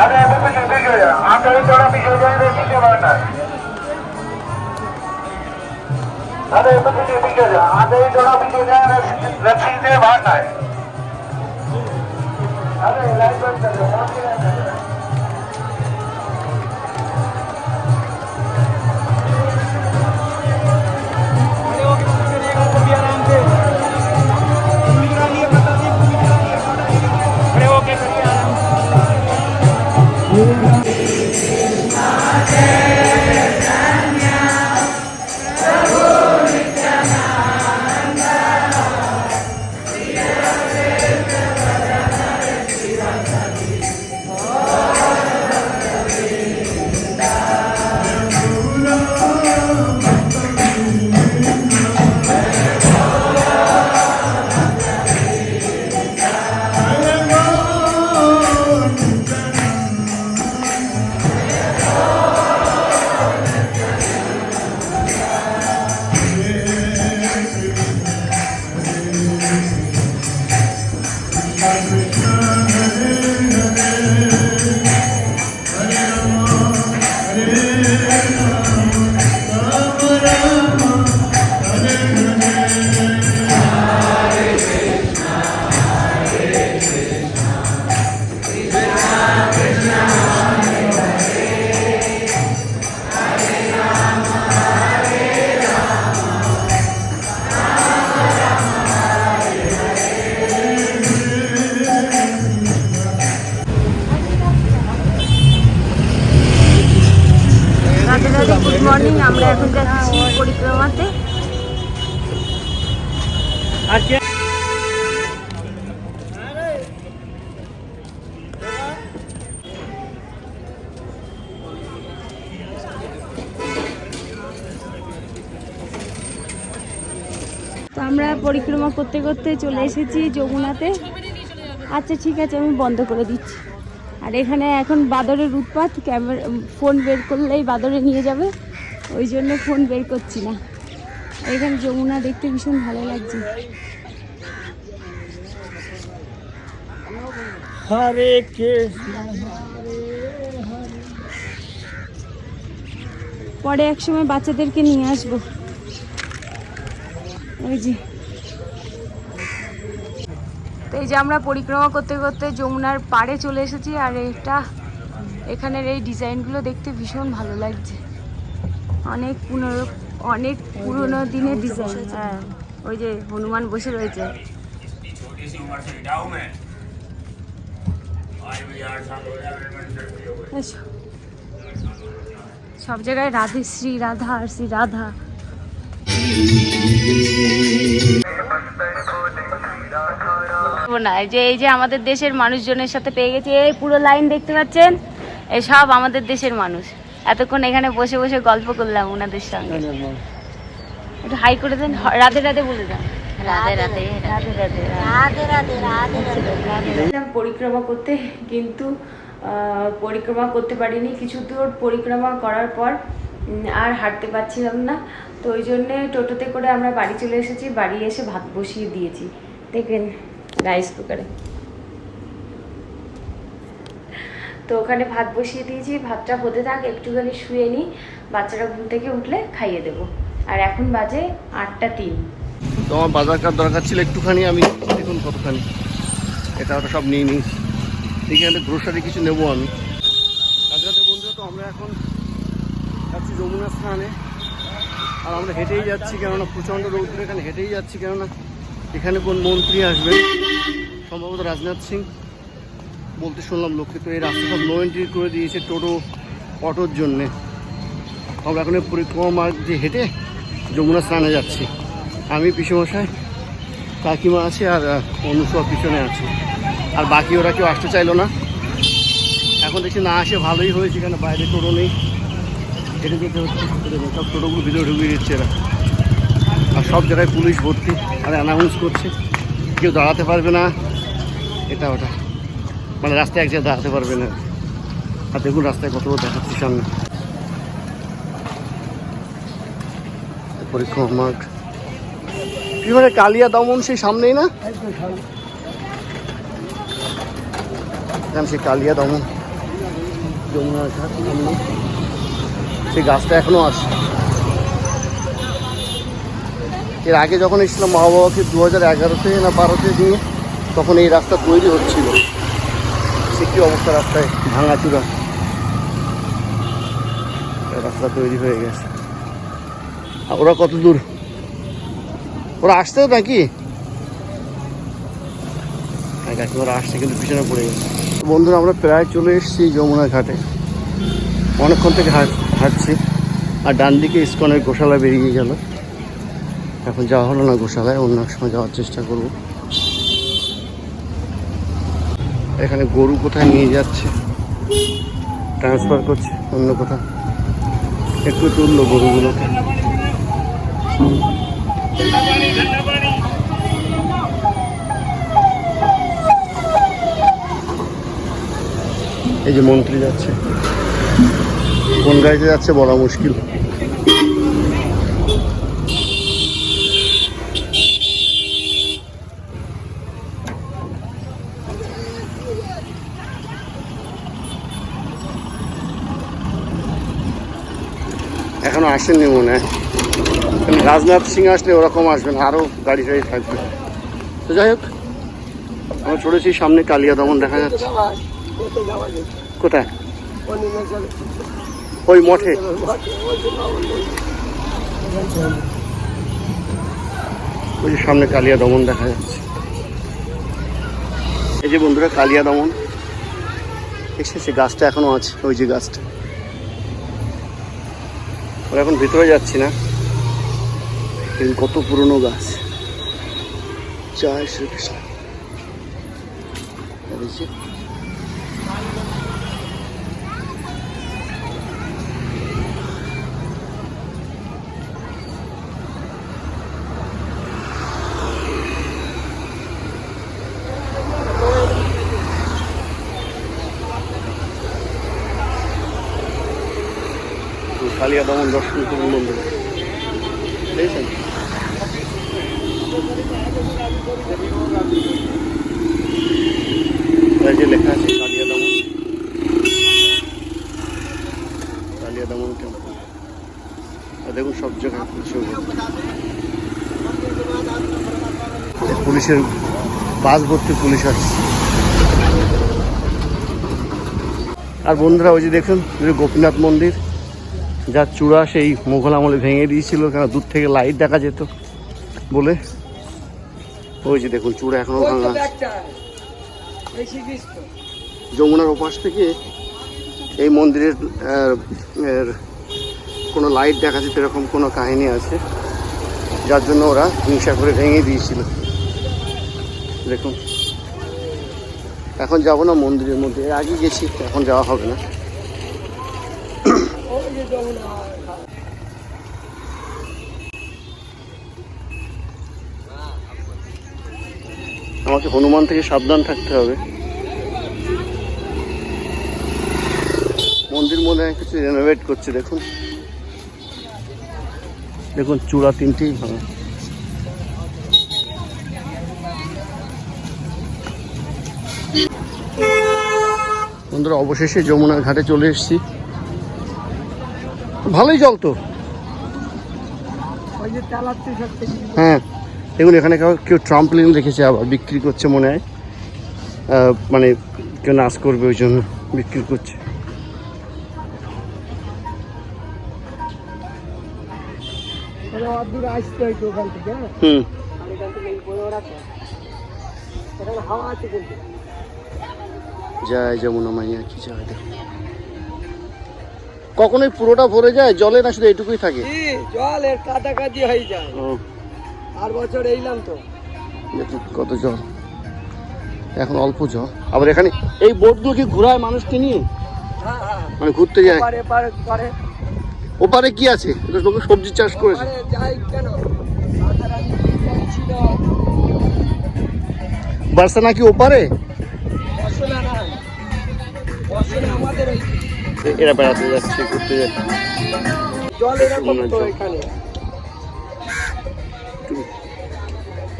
आप कहीं थोड़ा पीछे जाए रस्सी से बाहर अरे पीछे पीछे जाए आप कहीं थोड़ा पीछे जाए रस्सी से बाहर अरे लाइट कर दो? তো আমরা পরিক্রমা করতে করতে চলে এসেছি যমুনাতে। আচ্ছা ঠিক আছে আমি বন্ধ করে দিচ্ছি। আর এখানে এখন বাদরের উৎপাত ক্যামেরা ফোন বের করলেই বাদরে নিয়ে যাবে। ওই জন্য ফোন বের করছি না। এখানে যমুনা দেখতে ভীষণ ভালো লাগছে। হরে কৃষ্ণ। পরে এক সময় বাচ্চাদেরকে নিয়ে আসব। ওই যে। তো এই যে আমরা পরিক্রমা করতে করতে যমুনার পাড়ে চলে এসেছি আর এটা এখানের এই ডিজাইনগুলো দেখতে ভীষণ ভালো লাগছে। অনেক পুনর অনেক পুরনো দিনের ডিজাইন। হ্যাঁ ওই যে হনুমান বসে রয়েছে। সব জায়গায় রাধে শ্রী, রাধা আর শ্রী, রাধা। না যে এই যে আমাদের দেশের মানুষজনের সাথে পেয়ে গেছি এই পুরো লাইন দেখতে পাচ্ছেন? এই সব আমাদের দেশের মানুষ। এতক্ষণ এখানে বসে বসে গল্প করলাম ওনাদের সঙ্গে। একটু হাই করে দেন রাধে রাধে বলে দেন। রাধে রাধে রাধে রাধে রাধে রাধে। রাধে পরিক্রমা করতে কিন্তু আহ, পরিক্রমা করতে পারিনি। কিছু দূর পরিক্রমা করার পর আর হাঁটতে পারছিলাম না। তো ওই জন্যে টোটোতে করে আমরা বাড়ি চলে এসেছি। বাড়ি এসে ভাত বসিয়ে দিয়েছি। দেখবেন রাইস কুকারে তো ওখানে ভাত বসিয়ে দিয়েছি। ভাতটা হতে থাক, একটুখানি শুয়ে নিই। বাচ্চারা ঘুম থেকে উঠলে খাইয়ে দেবো। আর এখন বাজে আটটা তিন। তো আমার বাজারকার দরকার ছিল একটুখানি? আমি দেখুন কতখানি। এটা ওটা সব নিয়ে নিই। এখানে গ্রোসারি কিছু নেব আমি। বন্ধুরা, তো আমরা এখন যমুনা স্নানে আর আমরা হেঁটেই যাচ্ছি কেননা প্রচণ্ড রৌদ্র এখানে হেঁটেই যাচ্ছি কেননা এখানে কোন মন্ত্রী আসবে সম্ভবত রাজনাথ সিং। বলতে শুনলাম লোককে তো এই রাস্তা সব নো এন্ট্রি করে দিয়েছে টোটো অটোর জন্যে। আমরা এখন পরিক্রমা মার্গ দিয়ে হেঁটে যমুনা স্নানে যাচ্ছি। আমি পিসেমশাই কাকিমা আছে আর আহ, অন্য সব পিছনে আছে। আর বাকি ওরা কেউ আসতে চাইলো না। এখন দেখছি না আসে ভালোই হয়েছে এখানে বাইরে টোটো নেই। হেঁটে যেতে হচ্ছে সব টোটোগুলো ভিতরে ঢুকিয়ে দিচ্ছে এরা। আর সব জায়গায় পুলিশ ভর্তি আর অ্যানাউন্স করছে। কেউ দাঁড়াতে পারবে না। এটা ওটা। মানে রাস্তায় এক জায়গায় দাঁড়াতে পারবে না। আর দেখুন রাস্তায় কত দেখাচ্ছি সামনে। পরীক্ষা মাঠ মানে কালিয়া দমন সেই সামনেই না? সেই কালিয়া দমন। যমুনার ঘাট, সামনে। সেই গাছটা এখনও আছে। এর আগে যখন এসেছিলাম মা বাবাকে দু হাজার এগারোতে না বারোতে দিয়ে তখন এই রাস্তা তৈরি হচ্ছিল। সে কী অবস্থা রাস্তায়? ভাঙাচুরা রাস্তা তৈরি হয়ে গেছে। ওরা কত দূর? ওরা আসতেও নাকি? হ্যাঁ ওরা আসছে কিন্তু পিছনে পড়ে গেছে। বন্ধুরা, আমরা প্রায় চলে এসেছি যমুনা ঘাটে। অনেকক্ষণ থেকে হাঁট হাঁটছি। আর ডান দিকে ইস্কনের গোশালা বেরিয়ে গেল। এখন যাওয়া হলো না গোশালায়, অন্য সময় যাওয়ার চেষ্টা করব। এখানে গরু কোথায় নিয়ে যাচ্ছে? ট্রান্সফার করছে অন্য কোথাও। একটু তুললো গরুগুলোকে। এই যে মন্ত্রী যাচ্ছে। কোন গাড়িতে যাচ্ছে বলা মুশকিল। এখনও আসেননি মনে হয়। রাজনাথ সিং আসলে ওরকম আসবেন, আরও গাড়ি টাড়ি থাকবে। তো যাই হোক, আমরা চলেছি সামনে কালিয়া দমন দেখা যাচ্ছে। কোথায়? ওই মঠে। ওই যে সামনে কালিয়া দমন দেখা যাচ্ছে। এই যে বন্ধুরা, কালিয়া দমন। এসেছে গাছটা এখনও আছে, ওই যে গাছটা। ওরা এখন ভিতরে যাচ্ছি না। কত পুরনো গাছ। জয় শ্রীকৃষ্ণ। কালিয়া দমন দর্শন করুন বন্ধুরা যে লেখা আছে কালিয়া দমন কালিয়া দমন টেম্পল দেখুন, সব জায়গায় পুলিশ পুলিশের বাস ভর্তি পুলিশ আসছে। আর বন্ধুরা, ওই যে দেখুন গোপীনাথ মন্দির। যার চূড়া সেই মোঘল আমলে ভেঙে দিয়েছিল কেন দূর থেকে লাইট দেখা যেত বলে। ওই যে দেখুন চূড়া এখনও ভাঙা। যমুনার ওপাশ থেকে এই মন্দিরের কোনো লাইট দেখা যেত এরকম কোনো কাহিনী আছে যার জন্য ওরা হিংসা করে ভেঙে দিয়েছিল। দেখুন এখন যাব না মন্দিরের মধ্যে আগে গেছি এখন যাওয়া হবে না। আমাকে হনুমান থেকে সাবধান থাকতে হবে। মন্দির মনে হয় কিছু রেনোভেট করছে, দেখুন। দেখুন, চূড়া তিনটেই ভাঙা বন্ধুরা, অবশেষে যমুনার ঘাটে চলে এসেছি। ভালোই জল তো। হ্যাঁ দেখুন এখানে কেউ ট্রাম্পলিন রেখেছে আবার বিক্রি করছে মনে হয়। মানে কেউ নাচ করবে ওই জন্য বিক্রি করছে। হুম। আছে কিন্তু। জয় যমুনা মাইয়া কি জয় দেখো। কখনোই পুরোটা ভরে যায়? জলে না শুধু এটুকুই থাকে? জল এর কাটাকাটি হয়ে যায়। আর বছর এইলাম তো। কত জল। এখন অল্প জল। আবার এখানে এই বোটগুলো কি ঘোরায় মানুষকে নিয়ে? হ্যাঁ হ্যাঁ। মানে ঘুরতে যায়? পারে পারে পারে ওপারে কি আছে? লোক সবজি চাষ করেছে। কেন? বার্সা নাকি ওপারে? এরা বেড়াতে যাচ্ছে ঘুরতে যাচ্ছে।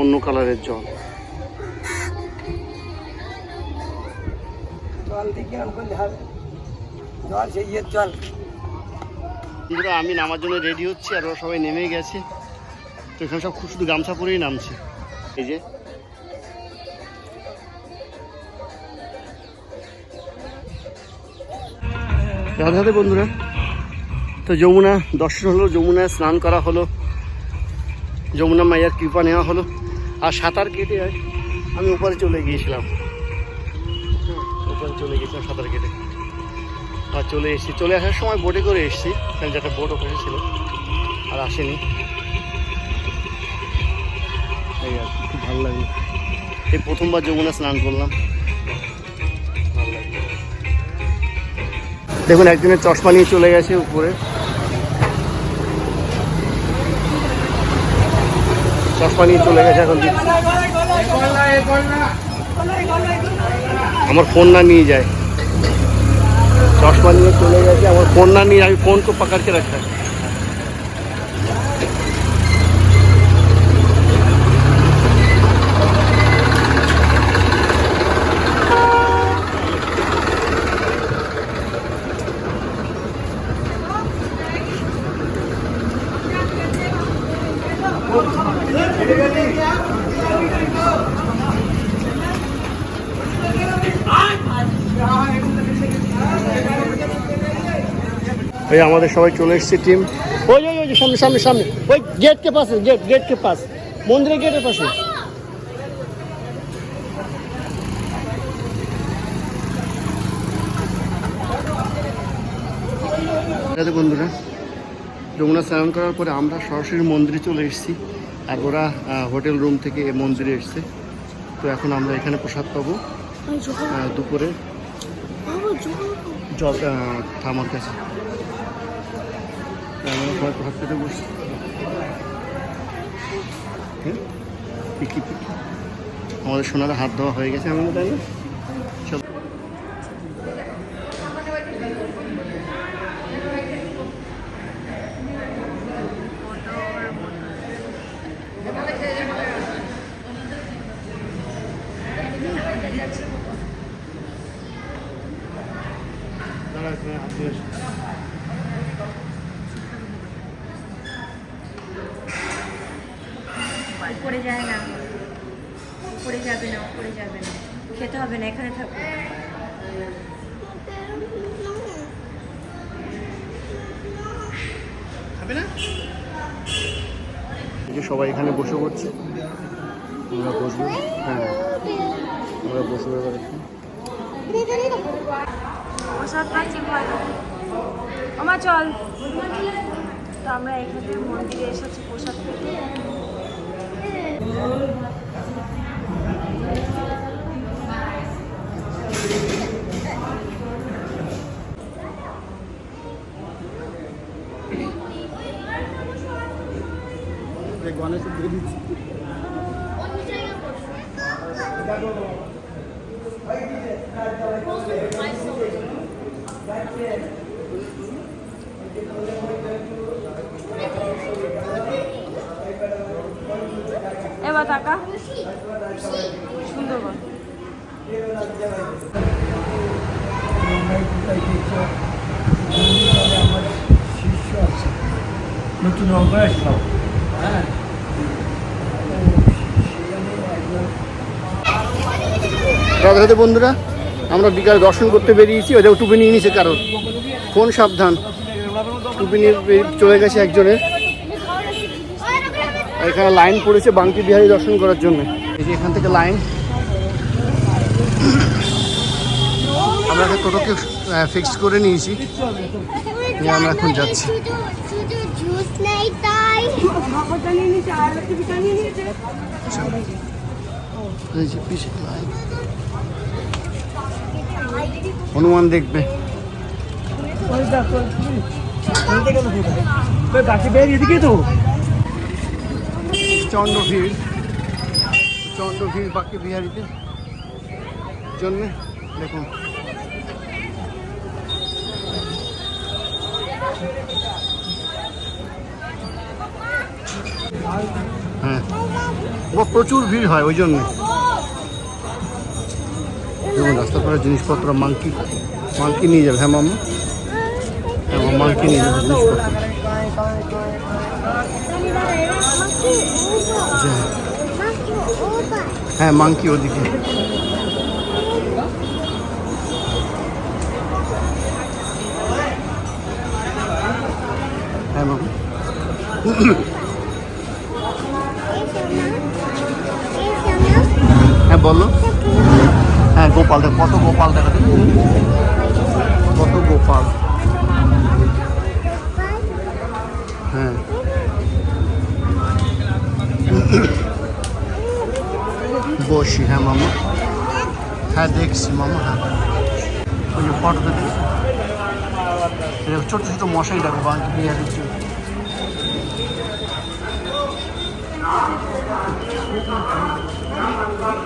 অন্য কালারের জল। জল আমি নামার জন্য রেডি হচ্ছি আর ওরা সবাই নেমে গেছে। তো এখানে সব খুব শুধু গামছা পরেই নামছে। এই যে রাধে রাধে বন্ধুরা। তো যমুনা দর্শন হলো, যমুনায় স্নান করা হলো, যমুনা মাইয়ার কৃপা নেওয়া হলো। আর সাঁতার কেটে আমি উপরে চলে গিয়েছিলাম। উপরে চলে গিয়েছিলাম সাঁতার কেটে। আর চলে এসেছি, চলে আসার সময় বোটে করে এসেছি এখানে যেটা বোট ওখানে ছিল, আর আসেনি। এই আর খুব ভালো লাগে এই প্রথমবার যমুনা স্নান করলাম। দেখুন, একজনের চশমা নিয়ে চলে গেছে উপরে। চশমা নিয়ে চলে গেছে এখন আমার ফোন না নিয়ে যায়। চশমা নিয়ে চলে গেছে, আমার ফোন না নিয়ে আমি ফোন তো পাকাড়কে রাখা এই আমাদের সবাই চলে এসছে টিম ওই ওই ওই সামনে সামনে সামনে। ওই গেটকে পাশে গেট গেটকে পাশ। মন্দিরের গেটের পাশে। বন্ধুরা যমুনা স্নান করার পরে আমরা সরাসরি মন্দিরে চলে এসেছি আর ওরা হোটেল রুম থেকে এ মন্দিরে এসছে। তো এখন আমরা এখানে প্রসাদ পাবো দুপুরে। জল। থামার কাছে। আমরা সবাই প্রসাদ পেতে বসছি। হ্যাঁ? পিকি পিকি। আমাদের সোনার হাত দেওয়া হয়ে গেছে আমি তাই না চল দাঁড়া, এখানে হাত দিয়ে আসি। উপরে যায় না উপরে যাবে না উপরে যাবে না খেতে হবে না এখানে থাকবে এই যে সবাই এখানে বসে পড়ছে। আমরা বসবো? হ্যাঁ। আমরা বসবো এবার একটু। আমার চল। তো আমরা এখানে মন্দিরে এসেছি প্রসাদ পেতে এবার টাকা। সুন্দর বল নতুন অঙ্ক আসলাম রাধে বন্ধুরা, আমরা বিকালে দর্শন করতে বেরিয়েছি। ওই দেখো টুপি নিয়ে নিয়েছে কারোর ফোন সাবধান? টুপি নিয়ে চলে গেছে একজনের। এখানে লাইন পড়েছে বাঙ্কি বিহারী দর্শন করার জন্য। এই যে এখান থেকে লাইন। আমরা একটা টোটোকে ফিক্স করে নিয়েছি। নিয়ে আমরা এখন যাচ্ছি। শুধু শুধু জুস নেই তাই এই যে পিছে লাইন। হনুমান দেখবে। প্রচণ্ড ভিড় বাকি বিহারিতে জন্য দেখুন। হ্যাঁ। প্রচুর ভিড় হয় ওই জন্য। যেমন রাস্তা করে জিনিসপত্র, মাংকি মাংকি নিয়ে যাবে হ্যাঁ মাম্মা? হ্যাঁ মাংকি নিয়ে যাবে জিনিসপত্র। হ্যাঁ মাংকি ওদিকে। হ্যাঁ মামা হ্যাঁ বলো। হ্যাঁ গোপাল দেখ, কত গোপাল দেখা। কত গোপাল? হ্যাঁ। বসি হ্যাঁ মামা। হ্যাঁ দেখছি, মামা হ্যাঁ। ওই যে ফটোতে দেখছি। ছোট ছোট মশাই ডাকে বাংলা বিহার দিচ্ছে। হুম হুম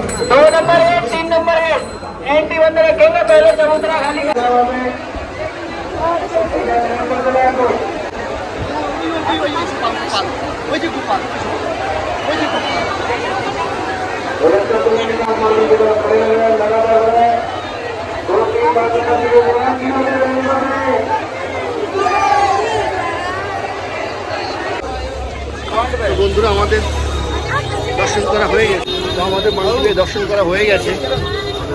दो नंबर एक तीन नंबर एक एंटी बंदे रखेंगे पहले चबूतरा खाली कर তো বন্ধুরা আমাদের দর্শন করা হয়ে গেছে। তো আমাদের মন্দিরে দর্শন করা হয়ে গেছে।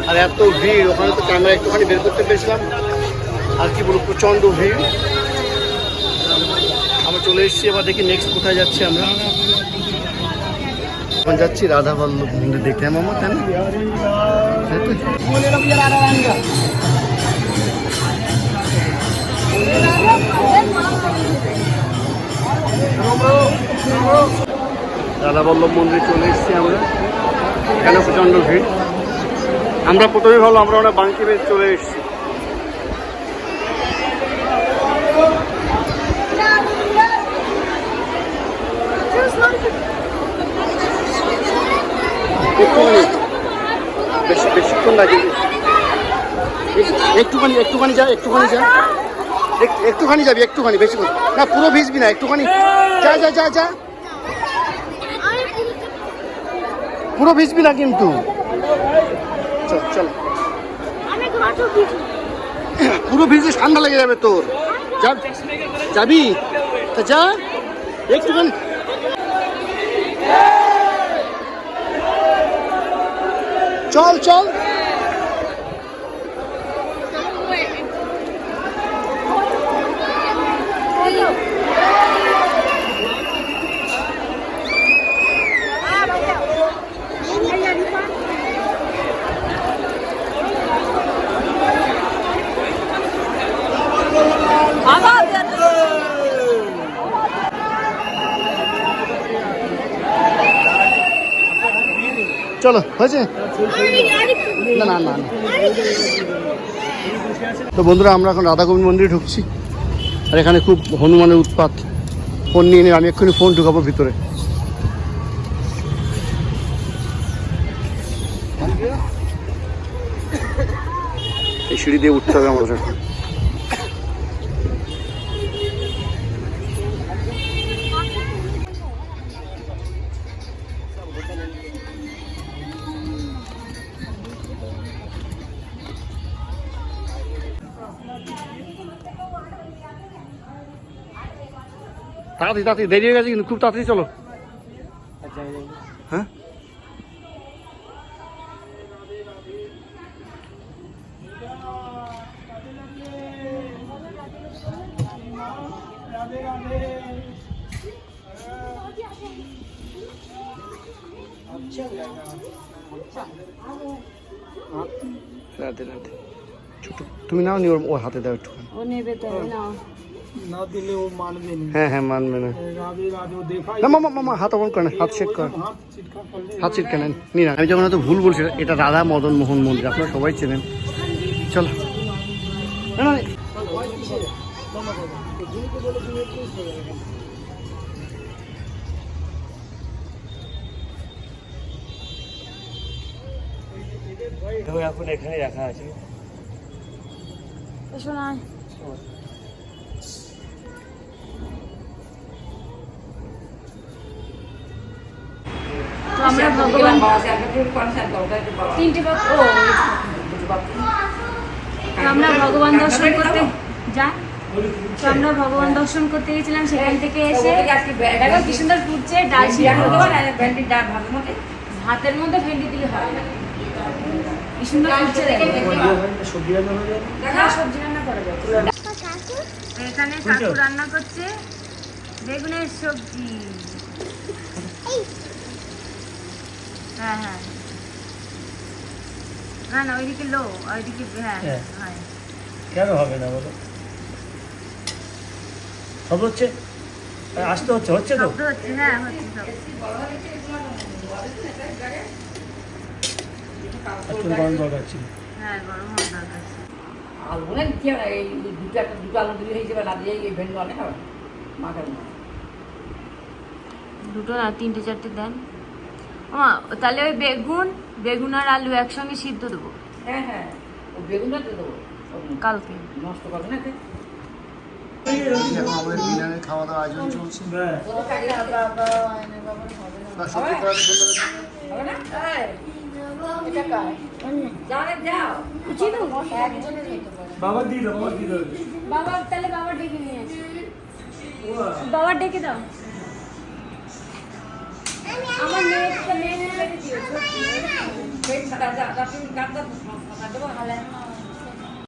আর এত ভিড়, ওখানে তো ক্যামেরা একটুখানি বের করতে পেরেছিলাম। আর কি বলব, প্রচণ্ড ভিড়। আমরা চলে এসেছি, এবার দেখি নেক্সট কোথায় যাচ্ছি আমরা। এখন যাচ্ছি রাধা বল্লভ মন্দির দেখতে। হ্যাঁ মামা, তাই না? তাই রাধা মন্দিরে চলে এসেছি আমরা। এখানে প্রচণ্ড ভিড়। আমরা প্রথমে ভালো আমরা ওরা বাঙ্কি বেশ চলে এসেছি। বেশিক্ষণ একটুখানি একটুখানি যা একটুখানি যা। এক- একটুখানি যাবি, একটুখানি, বেশিক্ষণ। না, পুরো ভিজবি না, একটুখানি। যা যা যা যা। পুরো ভিজবি না কিন্তু। চল পুরো ভিজে ঠান্ডা লেগে যাবে তোর। যাবি? তা যা, একটুখানি। চল চল। চলো, হয়েছে? না না না। তো বন্ধুরা, আমরা এখন রাধা মন্দিরে ঢুকছি। আর এখানে খুব হনুমানের উৎপাত। ফোন নিয়ে নিয়ে আমি এক্ষুনি ফোন ঢুকাবো ভিতরে। এই সিঁড়ি দিয়ে উঠতে হবে আমাদের। তাড়াতাড়ি তাড়াতাড়ি, দেরি হয়ে গেছে কিন্তু খুব তাড়াতাড়ি চলো। হ্যাঁ? রাধে রাধে। ছোট, তুমি নাও নি ওর ওর হাতে দাও একটু ও নেবে তো না না দিলে ও মানবে না। হ্যাঁ হ্যাঁ মানবে না। রাধে রাধে ও দেখা না মামা মামা হাত করেন হাত সেট করেন। হাত চিটকা করলে হাত সেট কেনেন নিন। আমি যখন হয়তো ভুল বলছি এটা রাধা মদন মোহন মন্দির আপনারা সবাই চেনেন। চলো। না, না, না। এখন এখানে রাখা আছে। এসো তো আমরা ভগবান তিনটে ও তো আমরা ভগবান দর্শন করতে যা। তো আমরা ভগবান দর্শন করতে গেছিলাম সেখান থেকে এসে দেখো কি সুন্দর ফুটছে ডাল ভাতের মধ্যে? ভেন্ডি দিলে হয় না। কি সুন্দর ফুটছে সবজি রান্না হয়ে হ্যাঁ করা এখানে কাকু রান্না করছে। বেগুনের সবজি। হ্যাঁ হ্যাঁ। না না ওইদিকে লো ওইদিকে হ্যাঁ হ্যাঁ। হয়। কেন হবে না বলো? সব হচ্ছে? আসতে হচ্ছে হচ্ছে তো? হ্যাঁ হচ্ছে গরম দরকার ছিল হ্যাঁ গরম দরকার ছিল। আলু না দিতে হবে এই দুটো একটা দুটো আলু দিলে হয়ে যাবে না দিয়ে এই ভেন্ডি অনেক হবে মাখার দুটো না তিনটে চারটে দেন। আমা তাহলে ওই বেগুন বেগুন আর আলু একসঙ্গে সিদ্ধ দেবো। হ্যাঁ হ্যাঁ বেগুনটা দেবো। কালকে। নষ্ট করবে না আমাদের ডিনারের খাওয়া দাওয়া আয়োজন চলছে। হ্যাঁ। না, সত্যি কথা বলতে গেলে হবে না? এই, এটা কার? যাও। রে, যাও। বাবা দিয়ে দাও বাবা দিয়ে দাও। বাবা তাহলে বাবা ডেকে নিয়ে বাবা ডেকে দাও। আমার মেয়েটা মেয়ে মেয়ে দিও ছোট এই, যা, যা, যা, তুমি কাট দাও, কাট দেবো।